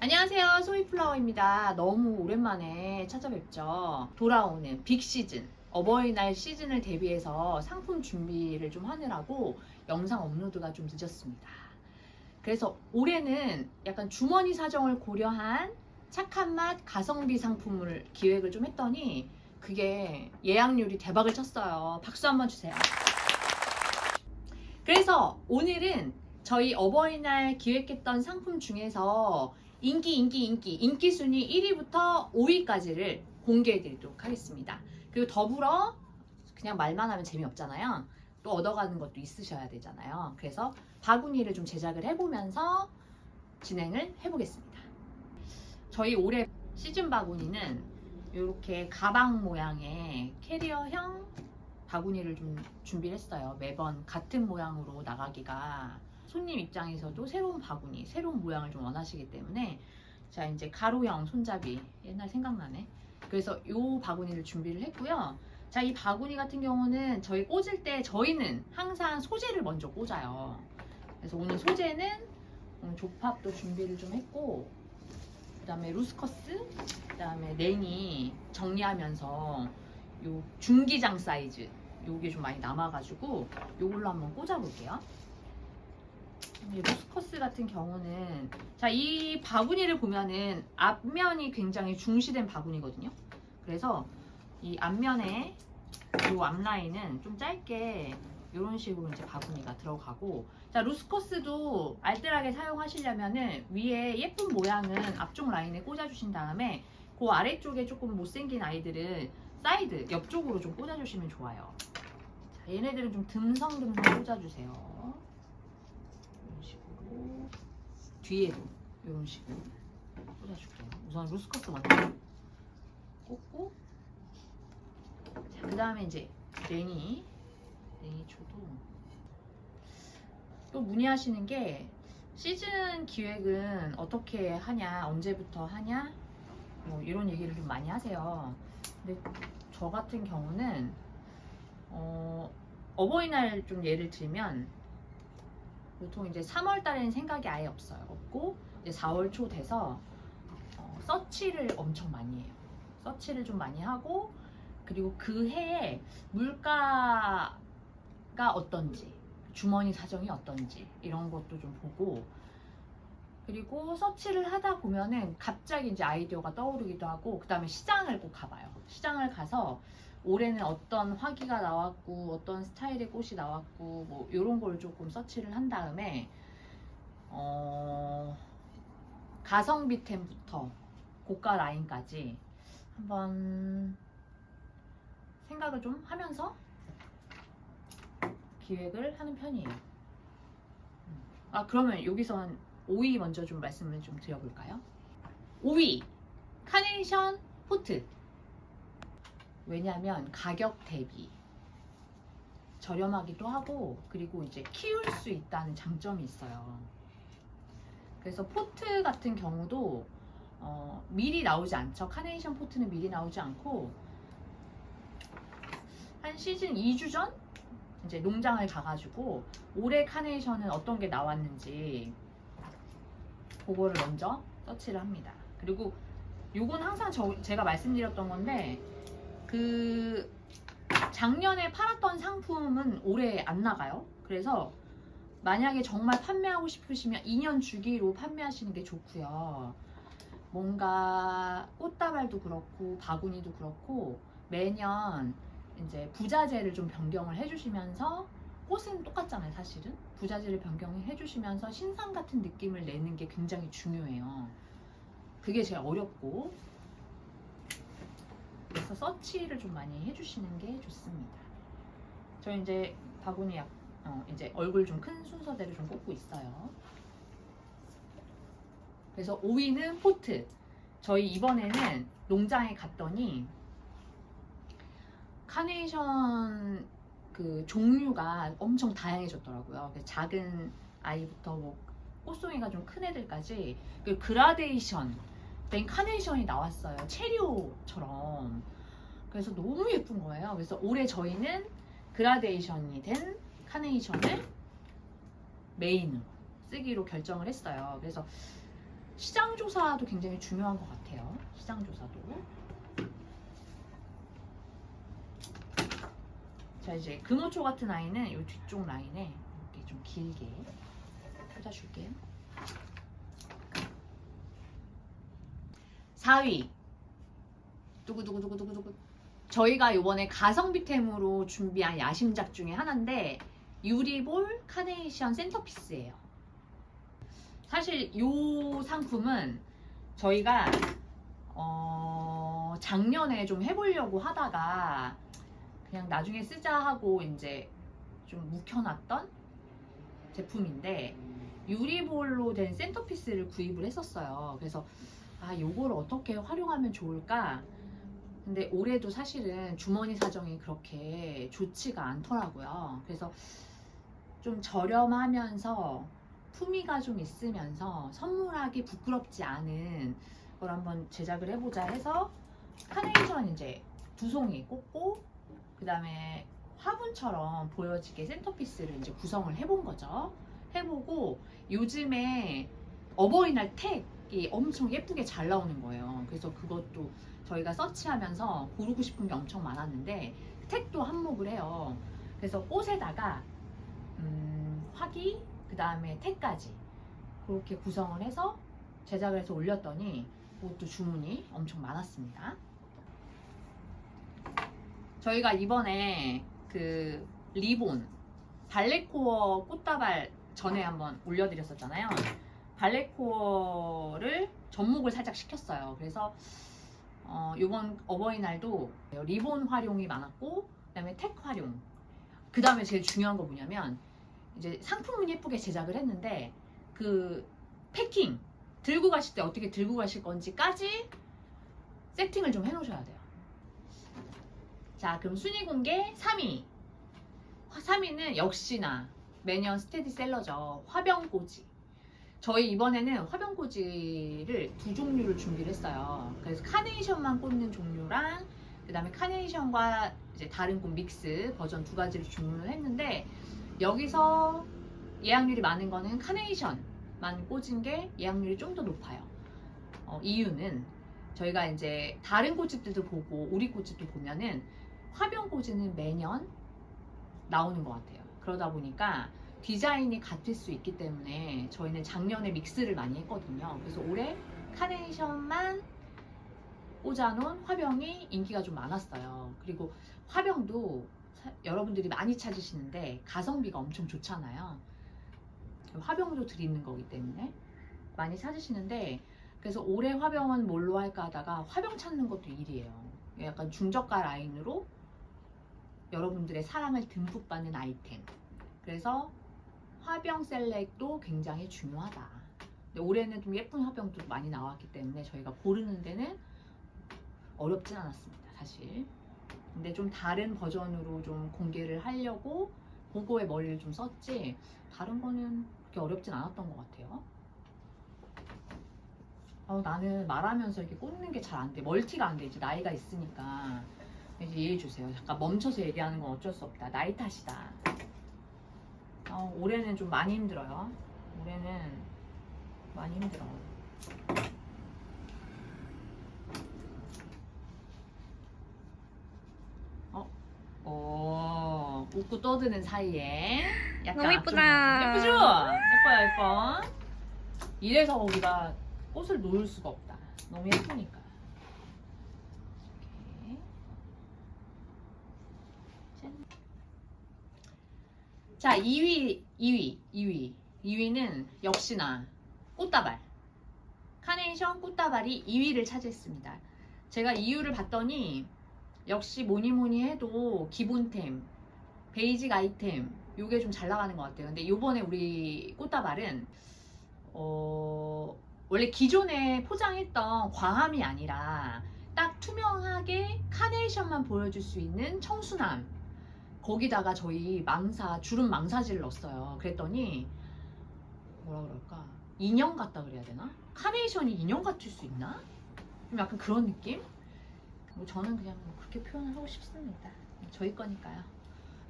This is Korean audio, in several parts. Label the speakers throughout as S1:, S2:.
S1: 안녕하세요. 소이플라워입니다. 너무 오랜만에 찾아뵙죠. 돌아오는 빅 시즌, 어버이날 시즌을 대비해서 상품 준비를 좀 하느라고 영상 업로드가 좀 늦었습니다. 그래서 올해는 약간 주머니 사정을 고려한 착한 맛 가성비 상품을 기획을 좀 했더니 그게 예약률이 대박을 쳤어요. 박수 한번 주세요. 그래서 오늘은 저희 어버이날 기획했던 상품 중에서 인기 인기 인기 인기 순위 1위부터 5위까지를 공개해 드리도록 하겠습니다. 그리고 더불어 그냥 말만 하면 재미없잖아요. 또 얻어가는 것도 있으셔야 되잖아요. 그래서 바구니를 좀 제작을 해보면서 진행을 해보겠습니다. 저희 올해 시즌 바구니는 이렇게 가방 모양의 캐리어형 바구니를 좀 준비를 했어요. 매번 같은 모양으로 나가기가 손님 입장에서도 새로운 바구니, 새로운 모양을 좀 원하시기 때문에 자 이제 가로형 손잡이 옛날 생각나네. 그래서 이 바구니를 준비를 했고요. 자 이 바구니 같은 경우는 저희 꽂을 때 저희는 항상 소재를 먼저 꽂아요. 그래서 오늘 소재는 오늘 조팝도 준비를 좀 했고 그다음에 루스커스, 그다음에 냉이 정리하면서 요 중기장 사이즈 요게 좀 많이 남아가지고 요걸로 한번 꽂아볼게요. 이 루스커스 같은 경우는 자 이 바구니를 보면은 앞면이 굉장히 중시된 바구니거든요. 그래서 이 앞면에 요 앞라인은 좀 짧게 이런 식으로 이제 바구니가 들어가고 자 루스커스도 알뜰하게 사용하시려면은 위에 예쁜 모양은 앞쪽 라인에 꽂아주신 다음에 그 아래쪽에 조금 못생긴 아이들은 사이드 옆쪽으로 좀 꽂아주시면 좋아요. 자, 얘네들은 좀 듬성듬성 꽂아주세요. 이런 식으로 뒤에도 이런 식으로 꽂아줄게요. 우선 루스커스 먼저 꽂고 자, 그 다음에 이제 레니 레니 초도 또 문의하시는 게 시즌 기획은 어떻게 하냐 언제부터 하냐 뭐 이런 얘기를 좀 많이 하세요. 근데 저 같은 경우는 어, 어버이날 좀 예를 들면 보통 이제 3월 달에는 생각이 아예 없어요. 없고 이제 4월 초 돼서 어, 서치를 엄청 많이 해요. 서치를 좀 많이 하고 그리고 그 해에 물가가 어떤지 주머니 사정이 어떤지 이런 것도 좀 보고 그리고 서치를 하다 보면은 갑자기 이제 아이디어가 떠오르기도 하고 그 다음에 시장을 꼭 가봐요. 시장을 가서 올해는 어떤 화기가 나왔고 어떤 스타일의 꽃이 나왔고 뭐 이런 걸 조금 서치를 한 다음에 어 가성비템부터 고가 라인까지 한번 생각을 좀 하면서 기획을 하는 편이에요. 음. 아 그러면 여기선 5위 먼저 좀 말씀을 좀 드려볼까요? 5위 카네이션 포트 왜냐하면 가격 대비 저렴하기도 하고 그리고 이제 키울 수 있다는 장점이 있어요. 그래서 포트 같은 경우도 어, 미리 나오지 않죠. 카네이션 포트는 미리 나오지 않고 한 시즌 2주 전 이제 농장을 가가지고 올해 카네이션은 어떤 게 나왔는지 그거를 먼저 서치를 합니다. 그리고 요건 항상 저, 제가 말씀드렸던 건데 그 작년에 팔았던 상품은 올해 안 나가요. 그래서 만약에 정말 판매하고 싶으시면 2년 주기로 판매하시는 게 좋고요. 뭔가 꽃다발도 그렇고 바구니도 그렇고 매년 이제 부자재를 좀 변경을 해주시면서 꽃은 똑같잖아요, 사실은. 부자재를 변경해 주시면서 신상 같은 느낌을 내는 게 굉장히 중요해요. 그게 제일 어렵고 그래서 서치를 좀 많이 해주시는 게 좋습니다. 저 이제 바구니 약, 어, 이제 얼굴 좀 큰 순서대로 좀 꽂고 있어요. 그래서 5위는 포트. 저희 이번에는 농장에 갔더니 카네이션 그 종류가 엄청 다양해졌더라고요. 작은 아이부터 뭐 꽃송이가 좀 큰 애들까지 그 그라데이션 된 카네이션이 나왔어요. 체리오처럼. 그래서 너무 예쁜 거예요. 그래서 올해 저희는 그라데이션이 된 카네이션을 메인으로 쓰기로 결정을 했어요. 그래서 시장 조사도 굉장히 중요한 것 같아요. 시장 조사도. 자 이제 금호초 같은 아이는 이 뒤쪽 라인에 이렇게 좀 길게 꽂아줄게요. 4위 두구두구두구두구두구 저희가 이번에 가성비템으로 준비한 야심작 중에 하나인데 유리볼 카네이션 센터피스예요. 사실 이 상품은 저희가 어, 작년에 좀 해보려고 하다가 그냥 나중에 쓰자 하고 이제 좀 묵혀놨던 제품인데 유리볼로 된 센터피스를 구입을 했었어요. 그래서 아 요걸 어떻게 활용하면 좋을까? 근데 올해도 사실은 주머니 사정이 그렇게 좋지가 않더라고요. 그래서 좀 저렴하면서 품위가 좀 있으면서 선물하기 부끄럽지 않은 걸 한번 제작을 해보자 해서 카네이션 이제 두 송이 꽂고 그 다음에 화분처럼 보여지게 센터피스를 이제 구성을 해본 거죠. 해보고 요즘에 어버이날 택 이 엄청 예쁘게 잘 나오는 거예요. 그래서 그것도 저희가 서치하면서 고르고 싶은 게 엄청 많았는데 택도 한몫을 해요. 그래서 꽃에다가 음, 화기 그 다음에 택까지 그렇게 구성을 해서 제작을 해서 올렸더니 그것도 주문이 엄청 많았습니다. 저희가 이번에 그 리본 발레코어 꽃다발 전에 한번 올려드렸었잖아요. 발레코어를 접목을 살짝 시켰어요. 그래서 어, 이번 어버이날도 리본 활용이 많았고 그다음에 택 활용. 그 다음에 제일 중요한 거 뭐냐면 이제 상품은 예쁘게 제작을 했는데 그 패킹 들고 가실 때 어떻게 들고 가실 건지까지 세팅을 좀 해놓으셔야 돼요. 자, 그럼 순위 공개 3위. 3위는 역시나 매년 스테디셀러죠. 화병꼬지. 저희 이번에는 화병꼬지를 두 종류를 준비를 했어요. 그래서 카네이션만 꽂는 종류랑 그 다음에 카네이션과 이제 다른 꽃 믹스 버전 두 가지를 주문을 했는데 여기서 예약률이 많은 거는 카네이션만 꽂은 게 예약률이 좀 더 높아요. 어, 이유는 저희가 이제 다른 꽃집들도 보고 우리 꽃집도 보면은 화병 꽂이는 매년 나오는 것 같아요. 그러다 보니까 디자인이 같을 수 있기 때문에 저희는 작년에 믹스를 많이 했거든요. 그래서 올해 카네이션만 꽂아놓은 화병이 인기가 좀 많았어요. 그리고 화병도 사- 여러분들이 많이 찾으시는데 가성비가 엄청 좋잖아요. 화병도 드리는 거기 때문에 많이 찾으시는데 그래서 올해 화병은 뭘로 할까 하다가 화병 찾는 것도 일이에요. 약간 중저가 라인으로 여러분들의 사랑을 듬뿍 받는 아이템. 그래서 화병 셀렉도 굉장히 중요하다. 근데 올해는 좀 예쁜 화병도 많이 나왔기 때문에 저희가 고르는 데는 어렵진 않았습니다, 사실. 근데 좀 다른 버전으로 좀 공개를 하려고 그거에 머리를 좀 썼지 다른 거는 그렇게 어렵진 않았던 것 같아요. 어, 나는 말하면서 이렇게 꽂는 게 잘 안 돼. 멀티가 안 되지. 나이가 있으니까. 이제 이해해 주세요. 잠깐 멈춰서 얘기하는 건 어쩔 수 없다. 나이 탓이다. 어, 올해는 좀 많이 힘들어요. 올해는 많이 힘들어. 어, 어, 웃고 떠드는 사이에 약간
S2: 너무 예쁘다.
S1: 앞쪽- 예쁘죠? 예뻐요, 예뻐. 이래서 우리가 꽃을 놓을 수가 없다. 너무 예쁘니까. 이렇게. 짠. 자, 2위, 2위, 2위. 2위는 역시나 꽃다발. 카네이션 꽃다발이 2위를 차지했습니다. 제가 이유를 봤더니 역시 뭐니 뭐니 해도 기본템, 베이직 아이템, 요게 좀 잘 나가는 것 같아요. 근데 요번에 우리 꽃다발은 어, 원래 기존에 포장했던 광함이 아니라 딱 투명하게 카네이션만 보여줄 수 있는 청순함. 거기다가 저희 망사, 주름 망사지를 넣었어요. 그랬더니 뭐라 그럴까? 인형 같다 그래야 되나? 카네이션이 인형 같을 수 있나? 좀 약간 그런 느낌? 뭐 저는 그냥 뭐 그렇게 표현을 하고 싶습니다. 저희 거니까요.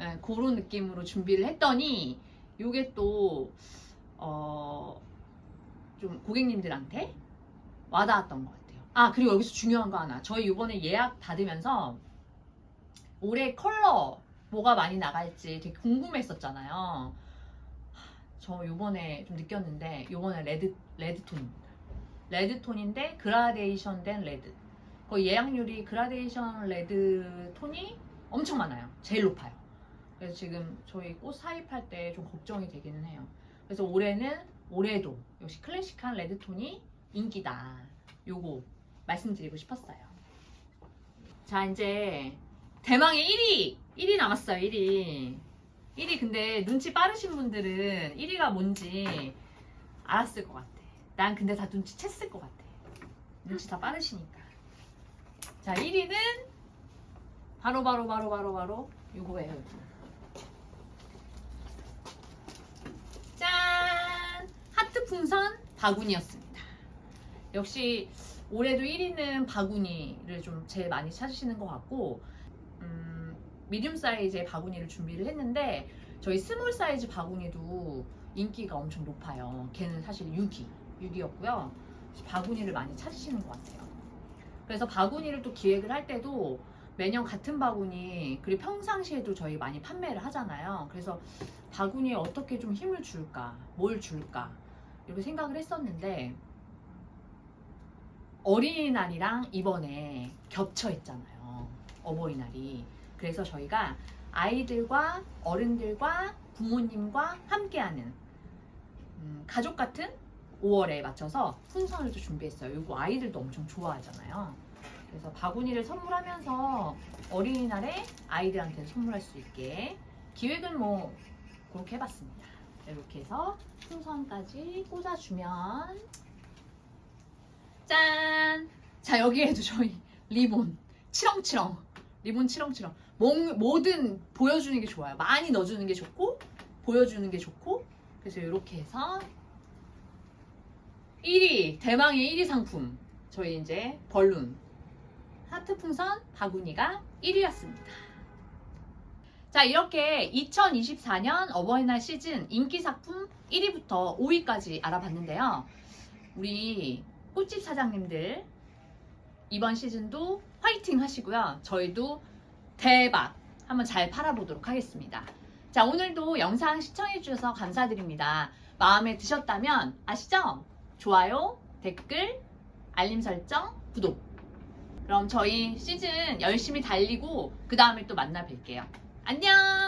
S1: 예, 그런 느낌으로 준비를 했더니 요게 또 어, 좀 고객님들한테 와닿았던 것 같아요. 아 그리고 여기서 중요한 거 하나. 저희 이번에 예약 받으면서 올해 컬러 뭐가 많이 나갈지 되게 궁금했었잖아요. 하, 저 요번에 좀 느꼈는데 요번에 레드 레드 톤입니다. 레드 톤인데 그라데이션 된 레드. 거의 예약률이 그라데이션 레드 톤이 엄청 많아요. 제일 높아요. 그래서 지금 저희 꽃 사입할 때 좀 걱정이 되기는 해요. 그래서 올해는 올해도 역시 클래식한 레드 톤이 인기다. 요거 말씀드리고 싶었어요. 자 이제 대망의 1위 1위 남았어요 1위 1위 근데 눈치 빠르신 분들은 1위가 뭔지 알았을 것 같아. 난 근데 다 눈치챘을 것 같아. 눈치 다 빠르시니까. 자 1위는 바로 바로 바로 바로 바로 요거예요. 요거. 짠! 하트 풍선 바구니였습니다. 역시 올해도 1위는 바구니를 좀 제일 많이 찾으시는 것 같고 음, 미디움 사이즈의 바구니를 준비를 했는데 저희 스몰 사이즈 바구니도 인기가 엄청 높아요. 걔는 사실 6위, 6위였고요. 바구니를 많이 찾으시는 것 같아요. 그래서 바구니를 또 기획을 할 때도 매년 같은 바구니 그리고 평상시에도 저희 많이 판매를 하잖아요. 그래서 바구니에 어떻게 좀 힘을 줄까, 뭘 줄까 이렇게 생각을 했었는데 어린이날이랑 이번에 겹쳐 있잖아요. 어버이날이. 그래서 저희가 아이들과 어른들과 부모님과 함께하는 음, 가족 같은 5월에 맞춰서 풍선을 또 준비했어요. 이거 아이들도 엄청 좋아하잖아요. 그래서 바구니를 선물하면서 어린이날에 아이들한테 선물할 수 있게 기획은 뭐 그렇게 해봤습니다. 이렇게 해서 풍선까지 꽂아주면 짠! 자 여기에도 저희 리본 치렁치렁 리본 치렁치렁 뭐, 뭐든 보여주는 게 좋아요. 많이 넣어주는 게 좋고 보여주는 게 좋고 그래서 이렇게 해서 1위 대망의 1위 상품 저희 이제 벌룬 하트 풍선 바구니가 1위였습니다. 자 이렇게 2024년 어버이날 시즌 인기 상품 1위부터 5위까지 알아봤는데요. 우리 꽃집 사장님들 이번 시즌도 화이팅 하시고요. 저희도 대박 한번 잘 팔아보도록 하겠습니다. 자 오늘도 영상 시청해주셔서 감사드립니다. 마음에 드셨다면 아시죠? 좋아요, 댓글, 알림 설정, 구독. 그럼 저희 시즌 열심히 달리고 그 다음에 또 만나 뵐게요. 안녕!